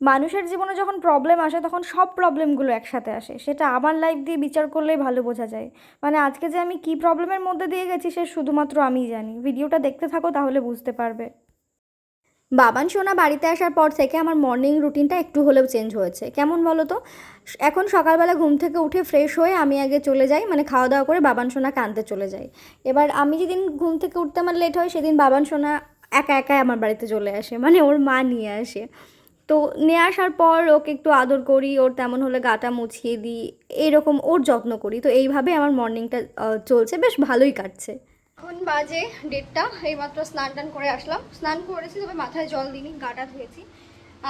মানুষের জীবনে যখন প্রবলেম আসে, তখন সব প্রবলেমগুলো একসাথে আসে। সেটা আমার লাইফ দিয়ে বিচার করলেই ভালো বোঝা যায়। মানে আজকে যে আমি কী প্রবলেমের মধ্যে দিয়ে গেছি, সে শুধুমাত্র আমিই জানি। ভিডিওটা দেখতে থাকো, তাহলে বুঝতে পারবে। বাবান সোনা বাড়িতে আসার পর থেকে আমার মর্নিং রুটিনটা একটু হলেও চেঞ্জ হয়েছে। কেমন বলো তো? এখন সকালবেলা ঘুম থেকে উঠে ফ্রেশ হয়ে আমি আগে চলে যাই মানে খাওয়া দাওয়া করে বাবান সোনাকে আনতে চলে যাই। এবার আমি যেদিন ঘুম থেকে উঠতে আমার লেট হয়, সেদিন বাবান সোনা একা একাই আমার বাড়িতে চলে আসে। মানে ওর মা নিয়ে আসে। তো নিয়ে আসার পর ওকে একটু আদর করি, ওর তেমন হলে গাটা মুছিয়ে দিই, এরকম ওর যত্ন করি। তো এইভাবে আমার মর্নিংটা চলছে, বেশ ভালোই কাটছে। এখন বাজে ডেটটা এইমাত্র স্নান টান করে আসলাম। স্নান করেছি, তবে মাথায় জল দিইনি গাটা ধুয়েছি।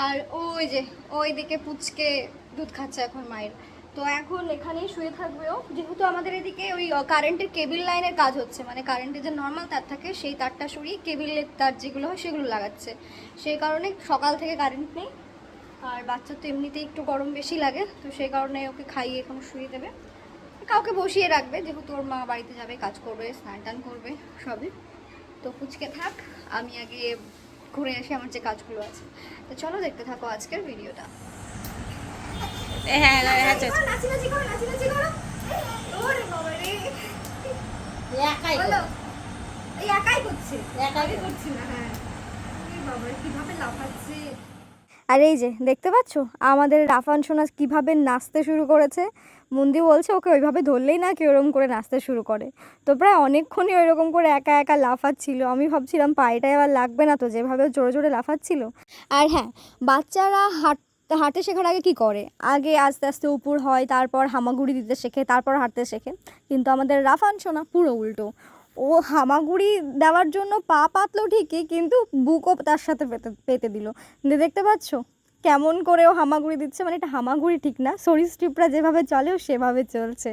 আর ওই যে ওই দিকে পুচকে দুধ খাচ্ছে এখন মায়ের। তো এখন এখানেই শুয়ে থাকবে ও যেহেতু আমাদের এদিকে ওই কারেন্টের কেবিল লাইনের কাজ হচ্ছে মানে কারেন্টের যে নর্মাল তার থাকে, সেই তারটা সরিয়ে কেবিলের তার যেগুলো হয় সেগুলো লাগাচ্ছে। সেই কারণে সকাল থেকে কারেন্ট নেই। আর বাচ্চার তো এমনিতেই একটু গরম বেশি লাগে, তো সেই কারণে ওকে খাইয়ে এখন শুয়ে দেবে। কাউকে বসিয়ে রাখবে, যেহেতু ওর মা বাড়িতে যাবে, কাজ করবে স্নান টান করবে, সবই। তো পুচকে থাক, আমি আগে ঘুরে আসি আমার যে কাজগুলো আছে। তো চলো দেখতে থাকো আজকের ভিডিওটা হ্যাঁ হ্যাঁ চল। নাচি করো নাচি নাচি করো। ওরে বাবা রে একাই কর। বলো এই একাই করছে। একাই করছি না। হ্যাঁ। বাবা কীভাবে লাফাচ্ছে। আর এই যে দেখতে পাচ্ছ? আমাদের রাফান সোনা কীভাবে নাচতে শুরু করেছে? মন্দি বলছে ওকে ওইভাবে ধরলেই না কি ওরকম করে নাচতে শুরু করে। তো প্রায় অনেকক্ষণই ওইরকম করে একা একা লাফাচ্ছিল। আমি ভাবছিলাম পায়েটা এবার লাগবে না তো যেভাবে জোরে জোরে লাফাচ্ছিল। আর হ্যাঁ বাচ্চারা হাঁট হাঁটতে শেখার আগে কি করে? আগে আস্তে আস্তে উপর হয়, তারপর হামাগুড়ি দিতে শেখে, তারপর হাঁটতে শেখে। কিন্তু আমাদের রাফান সোনা পুরো উল্টো। ও হামাগুড়ি দেওয়ার জন্য পা পাতলো ঠিকই, কিন্তু বুকও তার সাথে পেতে পেতে দিল। দেখতে পাচ্ছ? কেমন করে ও হামাগুড়ি দিচ্ছে? মানে এটা হামাগুড়ি ঠিক না। শরীর সরীসৃপরা যেভাবে চলে, ও সেভাবে চলছে।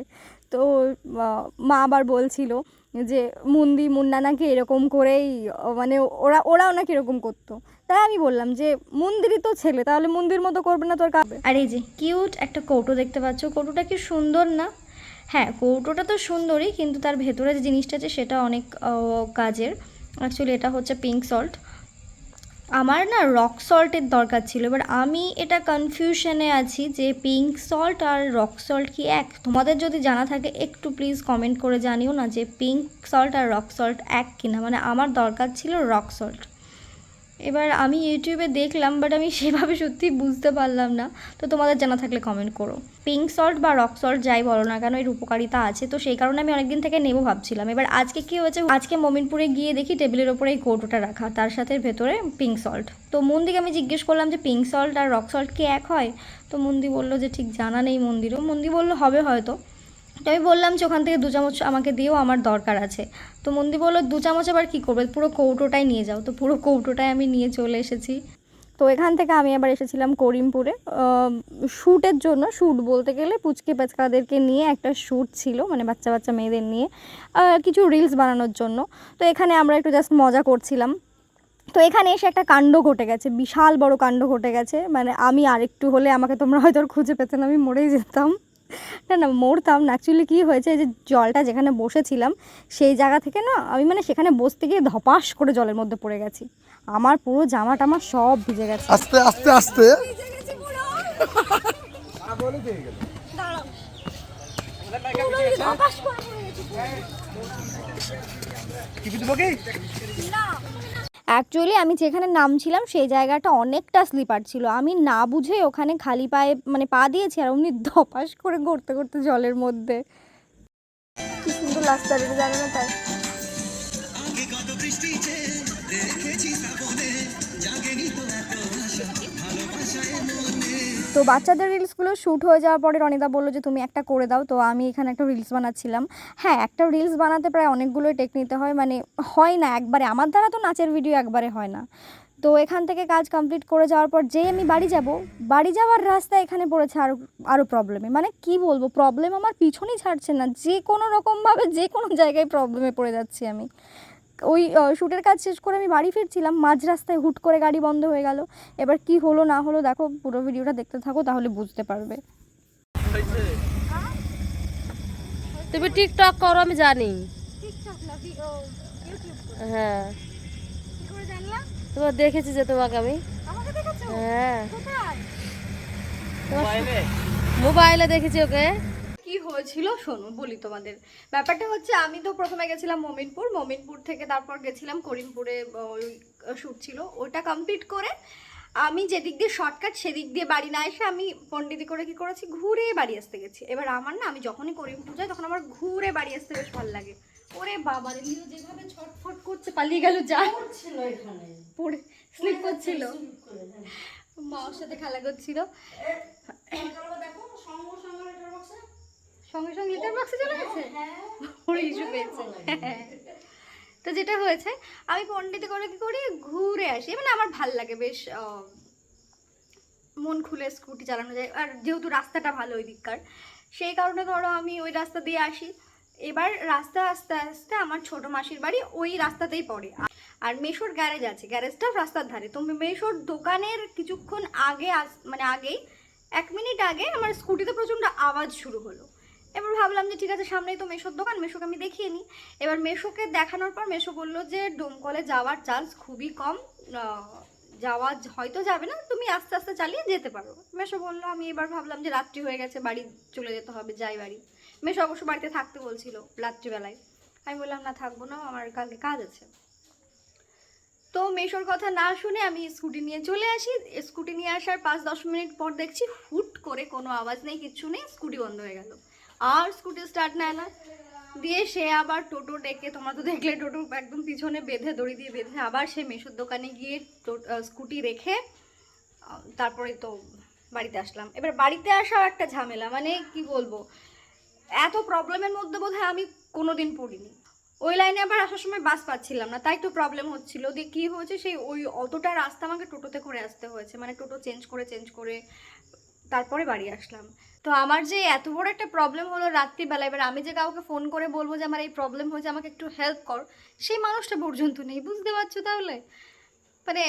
তো মা আবার বলছিল যে মুন্দি, মুন্না নাকি এরকম করেই মানে ওরা, ওরাও নাকি এরকম করতো। তাই আমি বললাম যে, মন্দিরই তো ছেলে, তাহলে মন্দির মতো করবে না তোর কাবে আর এই যে কিউট একটা কৌটো দেখতে পাচ্ছ, কৌটোটা কি সুন্দর না? হ্যাঁ কৌটোটা তো সুন্দরই, কিন্তু তার ভেতরে যে জিনিসটা আছে, সেটা অনেক কাজের। অ্যাকচুয়ালি এটা হচ্ছে পিঙ্ক সল্ট আমার না রক সল্টের দরকার ছিল এবার আমি এটা কনফিউশনে আছি যে পিঙ্ক সল্ট আর রক সল্ট কি এক? তোমাদের যদি জানা থাকে, একটু প্লিজ কমেন্ট করে জানিও না যে পিঙ্ক সল্ট আর রক সল্ট এক কিনা মানে আমার দরকার ছিল রক সল্ট এবার আমি ইউটিউবে দেখলাম বাট আমি সেভাবে সত্যি বুঝতে পারলাম না। তো তোমাদের জানা থাকলে কমেন্ট করো। পিঙ্ক সল্ট বা রক সল্ট যাই বলো না কেন, এর উপকারিতা আছে। তো সেই কারণে আমি অনেকদিন থেকে নেব ভাবছিলাম। এবার আজকে কী হয়েছে, আজকে মমিনপুরে গিয়ে দেখি টেবিলের ওপরে এই কৌটোটা রাখা, তার সাথে ভেতরে পিঙ্ক সল্ট তো মন্দিকে আমি জিজ্ঞেস করলাম যে পিঙ্ক সল্ট আর রক সল্ট কি এক হয়? তো মন্দি বলল যে, ঠিক জানা নেই মন্দিরও। মন্দি বলল, হবে হয়তো। তো আমি বললাম যে ওখান থেকে দু চামচ আমাকে দিয়েও আমার দরকার আছে। তো মন্দি বলল, দু চামচ আবার কী করবে? পুরো কৌটোটাই নিয়ে যাও। তো পুরো কৌটোটাই আমি নিয়ে চলে এসেছি। তো এখান থেকে আমি আবার এসেছিলাম করিমপুরে। শ্যুটের জন্য শ্যুট বলতে গেলে পুচকে পেচকাদেরকে নিয়ে একটা শ্যুট ছিল মানে বাচ্চা বাচ্চা মেয়েদের নিয়ে কিছু রিলস বানানোর জন্য। তো এখানে আমরা একটু জাস্ট মজা করছিলাম। তো এখানে এসে একটা কাণ্ড ঘটে গেছে, বিশাল বড় কাণ্ড ঘটে গেছে। মানে আমি আরেকটু হলে আমাকে তোমরা হয়তো খুঁজে পেতে না, আমি মরেই যেতাম। না না মরতাম না। অ্যাকচুয়ালি কী হয়েছে যে জলটা যেখানে বসেছিলাম সেই জায়গা থেকে না আমি মানে সেখানে বসতে গিয়ে ধপাস করে জলের মধ্যে পড়ে গেছি। আমার পুরো জামা টামা সব ভিজে গেছে। আস্তে আস্তে আস্তে। অ্যাকচুয়ালি আমি যেখানে নামছিলাম, সেই জায়গাটা অনেকটা স্লিপার ছিল। আমি না বুঝে ওখানে খালি পায়ে মানে পা দিয়েছি আর অমনি ধপাস করে ঘুরতে ঘুরতে জলের মধ্যে। কি সুন্দর না তাই। তো বাচ্চাদের রিলসগুলো শ্যুট হয়ে যাওয়ার পরে রনিদা বলল যে, তুমি একটা করে দাও। তো আমি এখানে একটা রিলস বানাচ্ছিলাম। হ্যাঁ একটা রিলস বানাতে প্রায় অনেকগুলোই টেক নিতে হয়। মানে হয় না একবারে। আমার দ্বারা তো নাচের ভিডিও একবারে হয় না। তো এখান থেকে কাজ কমপ্লিট করে যাওয়ার পর যেই আমি বাড়ি যাব, বাড়ি যাওয়ার রাস্তা এখানে পড়েছে আরও আরও প্রবলেমে মানে কি বলব? প্রবলেম আমার পিছনই ছাড়ছে না। যে কোনো রকমভাবে যে কোনো জায়গায় প্রবলেমে পড়ে যাচ্ছি আমি। ওই শ্যুটের কাজ শেষ করে আমি বাড়ি ফিরছিলাম মাঝ রাস্তায় হুট করে গাড়ি বন্ধ হয়ে গেল। এবার কি হলো না হলো দেখো পুরো ভিডিওটা দেখতে থাকো তাহলে বুঝতে পারবে। তুমি টিকটক করো আমি জানি। হ্যাঁ। তোমার দেখেছি যে তোমাকে আমি। হ্যাঁ। মোবাইলে দেখেছি ওকে। কি হয়েছিল? শোনো বলি তোমাদের। ব্যাপারটা হচ্ছে আমি তো প্রথমে গেছিলাম মমিনপুর। মমিনপুর থেকে তারপর গেছিলাম করিমপুরে ওই শ্যুট ছিল। ওটা কমপ্লিট করে আমি যেদিক দিয়ে শর্টকাট সেদিক দিয়ে বাড়ি না এসে আমি পন্ডিতি করে কি করেছি? ঘুরে বাড়ি আসতে গেছি। এবার আমার না আমি যখনই করিমপুর যাই তখন আমার ঘুরে বাড়ি আসতে বেশ ভালো লাগে। ওরে বাবা রে লিও যেভাবে ছটফট করছে পালিয়ে গেল যা। পড়ে স্লিপ করছিল। মার সাথে খেলা করছিল। দেখো সঙ্গে সঙ্গে লিটার বক্সে চলে গেছে? ওর ইস্যু পেয়েছে। তো যেটা হয়েছে আমি পন্ডিতে করে কি করি? ঘুরে আসি। মানে আমার ভালো লাগে বেশ মন খুলে স্কুটি চালানো যায়। আর যেহেতু রাস্তাটা ভালো ওই দিককার সেই কারণে ধরো আমি ওই রাস্তা দিয়ে আসি। এবার রাস্তা আস্তে আস্তে আমার ছোট মাসির বাড়ি ওই রাস্তাতেই পড়ে। আর মেশোর গ্যারেজ আছে। গ্যারেজটাও রাস্তার ধারে। তো মেশোর দোকানের কিছুক্ষণ আগে আস মানে আগেই এক মিনিট আগে আমার স্কুটিতে প্রচণ্ড আওয়াজ শুরু হলো। এবার ভাবলাম যে ঠিক আছে, সামনেই তো মেশোর দোকান, মেশোকে আমি দেখিয়ে নিই। এবার মেশোকে দেখানোর পর মেশো বলল যে ডোমকলে যাওয়ার চান্স খুবই কম। যাওয়া হয়তো যাবে না, তুমি আস্তে আস্তে চালিয়ে যেতে পারো। মেশো বলল, আমি এবার ভাবলাম যে রাত্রি হয়ে গেছে, বাড়ি চলে যেতে হবে, যাই বাড়ি। মেশো অবশ্য বাড়িতে থাকতে বলছিল রাত্রিবেলায়। আমি বললাম, না, থাকব না, আমার কালকে কাজ আছে। তো মেশোর কথা না শুনে আমি স্কুটি নিয়ে চলে আসি। স্কুটি নিয়ে আসার পাঁচ দশ মিনিট পর দেখছি হুট করে কোনো আওয়াজ নেই, কিচ্ছু নেই, স্কুটি বন্ধ হয়ে গেল। আর স্কুটি স্টার্ট নেয় না। দিয়ে সে আবার টোটো ডেকে, তোমরা তো দেখলে টোটো একদম পিছনে বেঁধে, দড়ি দিয়ে বেঁধে, আবার সে মেশোর দোকানে গিয়ে স্কুটি রেখে তারপরে তো বাড়িতে আসলাম। এবার বাড়িতে আসাও একটা ঝামেলা মানে কি বলব? এত প্রবলেমের মধ্যে বোধহয় আমি কোনোদিন পড়িনি। ওই লাইনে আবার আসার সময় বাস পাচ্ছিলাম না, তাই তো প্রবলেম হচ্ছিল। দিয়ে কী হয়েছে, সেই ওই অতটা রাস্তা আমাকে টোটোতে করে আসতে হয়েছে। মানে টোটো চেঞ্জ করে চেঞ্জ করে তারপরে বাড়ি আসলাম। তো আমার যে এত বড় একটা প্রবলেম হলো রাত্রিবেলা এবার আমি যে কাউকে ফোন করে বলব যে আমার এই প্রবলেম হয়েছে আমাকে একটু হেল্প কর সেই মানুষটা পর্যন্ত নেই বুঝতে পারছ তাহলে? মানে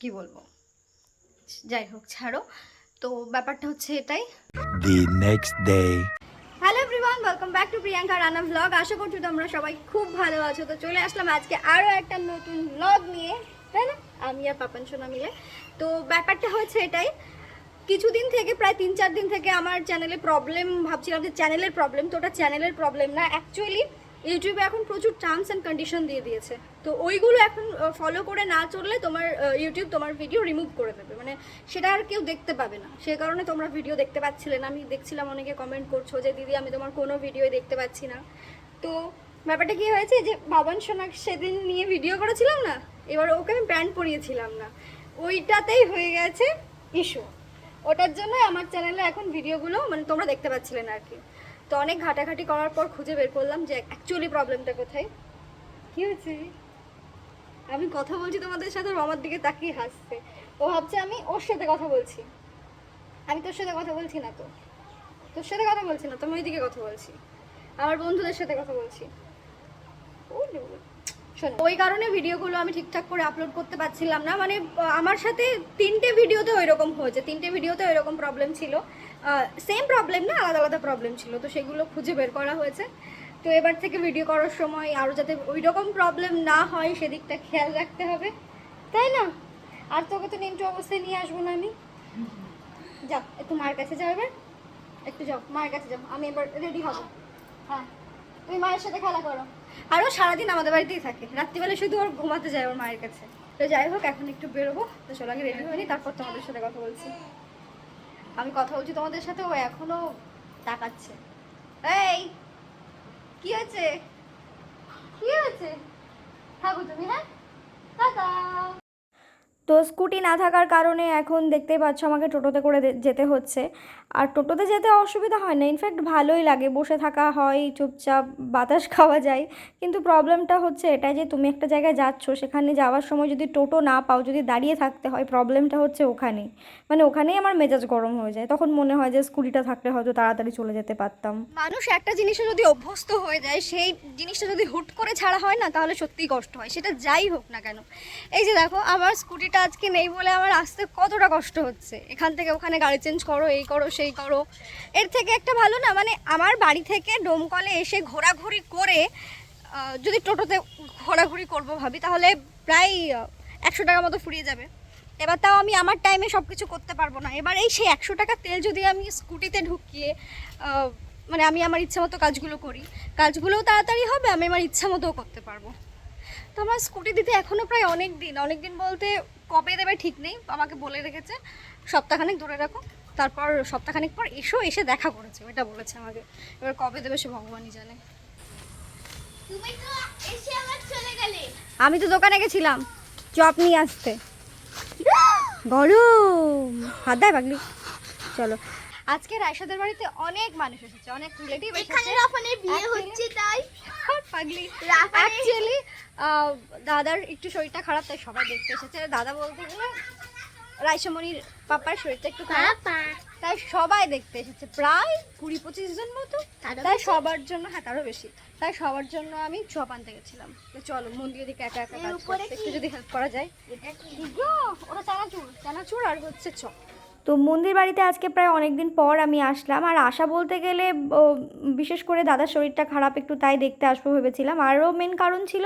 কি বলব? যাই হোক ছাড়ো। তো ব্যাপারটা হচ্ছে এটাই। The next day. Hello everyone welcome back to Priyanka Rana vlog আশা করছি তোমরা সবাই খুব ভালো আছো। তো চলে আসলাম আজকে আরও একটা নতুন ভ্লগ নিয়ে তাই না? আমি আর পাপান সোনা মিলে। তো ব্যাপারটা হচ্ছে এটাই কিছুদিন থেকে, প্রায় তিন চার দিন থেকে আমার চ্যানেলে প্রবলেম ভাবছিলাম যে চ্যানেলের প্রবলেম তো ওটা চ্যানেলের প্রবলেম না। অ্যাকচুয়ালি ইউটিউবে এখন প্রচুর টার্মস অ্যান্ড কন্ডিশন দিয়ে দিয়েছে। তো ওইগুলো এখন ফলো করে না চললে তোমার ইউটিউব তোমার ভিডিও রিমুভ করে দেবে। মানে সেটা আর কেউ দেখতে পাবে না। সে কারণে তোমরা ভিডিও দেখতে পাচ্ছিলে না। আমি দেখছিলাম অনেকে কমেন্ট করছ যে, দিদি, আমি তোমার কোনো ভিডিও দেখতে পাচ্ছি না। তো ব্যাপারটা কি হয়েছে যে, বাবান সোনাক সেদিন নিয়ে ভিডিও করেছিলাম না? এবার ওকে আমি প্যান্ট পরিয়েছিলাম না। ওইটাতেই হয়ে গেছে ইস্যু ওটার জন্য আমার চ্যানেলে এখন ভিডিওগুলো মানে তোমরা দেখতে পাচ্ছিলে না আর কি তো অনেক ঘাটাঘাটি করার পর খুঁজে বের করলাম যে অ্যাকচুয়ালি প্রবলেমটা কোথায়। কি হয়েছে? আমি কথা বলছি তোমাদের সাথে ওর আমার দিকে তাকিয়ে হাসছে। ও ভাবছে আমি ওর সাথে কথা বলছি। আমি তোর সাথে কথা বলছি না তো। তোর সাথে কথা বলছি না তুমি ওইদিকে কথা বলছি। আমার বন্ধুদের সাথে কথা বলছি। ও। শোনো ওই কারণে ভিডিওগুলো আমি ঠিকঠাক করে আপলোড করতে পারছিলাম না। মানে আমার সাথে তিনটে ভিডিওতে ওই রকম হয়েছে। তিনটে ভিডিওতে ওই রকম প্রবলেম ছিল সেম প্রবলেম না, আলাদা আলাদা প্রবলেম ছিল। তো সেগুলো খুঁজে বের করা হয়েছে। তো এবার থেকে ভিডিও করার সময় আরও যাতে ওই রকম প্রবলেম না হয়, সেদিকটা খেয়াল রাখতে হবে। তাই না? আর তোকে তো নিমটো অবস্থায় নিয়ে আসব না আমি। যাও একটু মায়ের কাছে যাও এবার। একটু যাও, মায়ের কাছে যাও। আমি এবার রেডি হব। হ্যাঁ তুমি মায়ের সাথে খেলা করো। আরও সারাদিন আমাদের বাড়িতেই থাকে। রাত্রিবেলা শুধু ওর ঘুমাতে যায় ওর মায়ের কাছে। তো যাই হোক, এখন একটু বেরোবো। তো চলো, আগে রেডি হয়নি তারপর তোমাদের সাথে কথা বলছি। আমি কথা বলছি তোমাদের সাথে, ও এখনও তাকাচ্ছে। এই, কি হয়েছে? কি হয়েছে? থাকো তুমি হ্যাঁ? টাটা। তো স্কুটি না থাকার কারণে এখন দেখতেই পাচ্ছ আমাকে টোটোতে করে যেতে হচ্ছে। আর টোটোতে যেতে অসুবিধা হয় না ইনফ্যাক্ট ভালোই লাগে, বসে থাকা হয়, চুপচাপ বাতাস খাওয়া যায়। কিন্তু প্রবলেমটা হচ্ছে এটা যে তুমি একটা জায়গায় যাচ্ছ, সেখানে যাওয়ার সময় যদি টোটো না পাও, যদি দাঁড়িয়ে থাকতে হয় প্রবলেমটা হচ্ছে ওখানেই। মানে ওখানেই আমার মেজাজ গরম হয়ে যায়। তখন মনে হয় যে স্কুটিটা থাকলে হয়তো তাড়াতাড়ি চলে যেতে পারতাম। মানুষ একটা জিনিসে যদি অভ্যস্ত হয়ে যায়, সেই জিনিসটা যদি হুট করে ছাড়া হয় না, তাহলে সত্যিই কষ্ট হয়। সেটা যাই হোক না কেন। এই যে দেখো আমার স্কুটিটা আজকে নেই বলে আমার আসতে কতটা কষ্ট হচ্ছে? এখান থেকে ওখানে গাড়ি চেঞ্জ করো, এই করো, সেই করো। এর থেকে একটা ভালো না মানে আমার বাড়ি থেকে ডোমকলে এসে ঘোরাঘুরি করে যদি টোটোতে ঘোরাঘুরি করব ভাবি, তাহলে প্রায় একশো টাকা মতো ফুরিয়ে যাবে। এবার তাও আমি আমার টাইমে সব কিছু করতে পারব না। এবার এই সেই একশো টাকা তেল যদি আমি স্কুটিতে ঢুকিয়ে মানে আমি আমার ইচ্ছা মতো কাজগুলো করি, কাজগুলোও তাড়াতাড়ি হবে, আমি আমার ইচ্ছা মতোও করতে পারব। তো আমার স্কুটি দিতে এখনও প্রায় অনেক দিন অনেক দিন বলতে কবে দেবে ঠিক নেই আমাকে বলে রেখেছে সপ্তাহখানেক ধরে রাখো তারপর সপ্তাহখানেক পর এসো এসে দেখা করেছে এটা বলেছে আমাকে এবার কবে দেবে সে ভগবানই জানে। তুমি তো এসে আবার চলে গেলে। আমি তো দোকানে গেছিলাম চপ নিয়ে আসতে। গরম হাত দেয় পাগলি চলো। আজকে রায়সাদের বাড়িতে অনেক মানুষ এসেছে অনেক রিলেটিভ এখানে রাফানের বিয়ে হচ্ছে তাই? পাগলি। অ্যাকচুয়ালি দাদার একটু শরীরটা খারাপ তাই সবাই দেখতে এসেছে। দাদা বলতে গেলে রায়সামণির পাপার শরীরটা একটু খারাপ। তাই সবাই দেখতে এসেছে প্রায় কুড়ি পঁচিশ জন মতো। তাই সবার জন্য হ্যাঁ তারও বেশি। তাই সবার জন্য আমি চপ আনতে গেছিলাম। চলো মন্দির দিকে একা একা একটু যদি হেল্প করা যায়। ওটা চানাচুর। চানাচুর আর হচ্ছে চপ তো মন্দির বাড়িতে আজকে প্রায় অনেক দিন পর আমি আসলাম। আর আসা বলতে গেলে বিশেষ করে দাদার শরীরটা খারাপ একটু তাই দেখতে আসব ভেবেছিলাম। আরও মেন কারণ ছিল,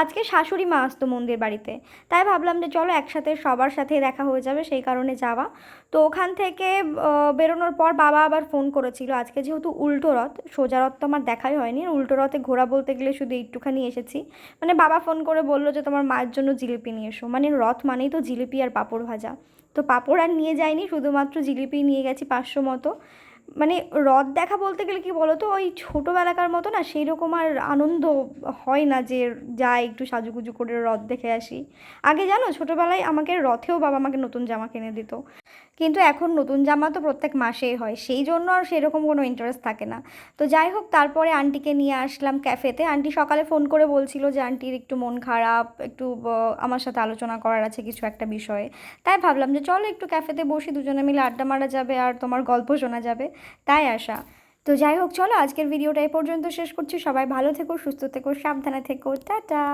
আজকে শাশুড়ি মা আসতো মন্দির বাড়িতে। তাই ভাবলাম যে চলো একসাথে সবার সাথে দেখা হয়ে যাবে, সেই কারণে যাওয়া। তো ওখান থেকে বেরোনোর পর বাবা আবার ফোন করেছিল। আজকে যেহেতু উল্টো রথ, সোজা রথ তো আমার দেখাই হয়নি। উল্টো রথে ঘোরা বলতে গেলে শুধু একটুখানি এসেছি। মানে বাবা ফোন করে বলল যে, তোমার মায়ের জন্য জিলিপি নিয়ে এসো। মানে রথ মানেই তো জিলিপি আর পাঁপড় ভাজা। তো পাঁপড় আর নিয়ে যাইনি, শুধুমাত্র জিলিপি নিয়ে গেছি পাঁচশো মতো। মানে রথ দেখা বলতে গেলে কি বলো তো ওই ছোটোবেলাকার মতো না সেই রকম আর আনন্দ হয় না যে যাই একটু সাজুগুজু করে রথ দেখে আসি। আগে জানো, ছোটোবেলায় আমাকে রথেও বাবা আমাকে নতুন জামা কিনে দিত। কিন্তু এখন নতুন জামা তো প্রত্যেক মাসেই হয়, সেই জন্য আর সেরকম কোনো ইন্টারেস্ট থাকে না। তো যাই হোক, তারপরে আন্টিকে নিয়ে আসলাম ক্যাফেতে আন্টি সকালে ফোন করে বলছিল যে আন্টির একটু মন খারাপ, একটু আমার সাথে আলোচনা করার আছে কিছু একটা বিষয়ে। তাই ভাবলাম যে, চলো একটু ক্যাফেতে বসি, দুজনে মিলে আড্ডা মারা যাবে আর তোমার গল্প শোনা যাবে। তাই আসা তো যাই হোক, চলো আজকের ভিডিওটা এ পর্যন্ত শেষ করছি। সবাই ভালো থেকো, সুস্থ থেকো, সাবধানে থেকো। টাটা!